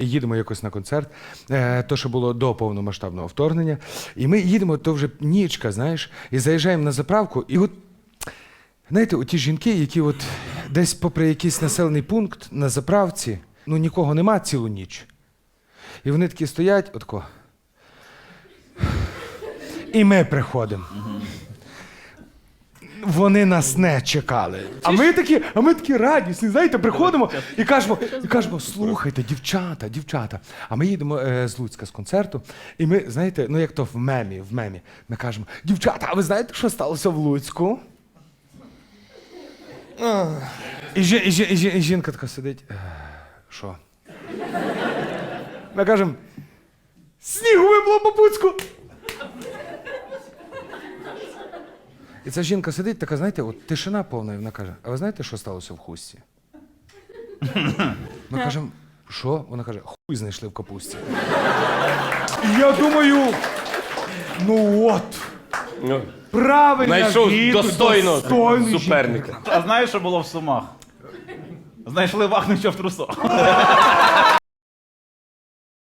Їдемо якось на концерт, е, то, що було до повномасштабного вторгнення. І ми їдемо, то вже нічка, знаєш, і заїжджаємо на заправку, і от. Знаєте, оті жінки, які от десь попри якийсь населений пункт на заправці, ну нікого нема цілу ніч. І вони такі стоять, отко. І ми приходимо. Вони нас не чекали. А ми такі, а ми такі радісні, знаєте, приходимо і кажемо, і кажемо, слухайте, дівчата, дівчата. А ми їдемо е, з Луцька з концерту, і ми, знаєте, ну як то в мемі, в мемі, ми кажемо, дівчата, а ви знаєте, що сталося в Луцьку? І, жі, і, жі, і, жі, і жінка така сидить. «Е, Що? Ми кажемо, снігу вибло по Буцьку. І ця жінка сидить, така, знаєте, от тишина повна, і вона каже: А ви знаєте, що сталося в хустці? Ми кажемо, що? Вона каже, хуй знайшли в капусті. І я думаю, ну от. Ну, Правильно. Знайшов достойно суперника. А знаєш, що було в Сумах? Знайшли вахнуча в трусах.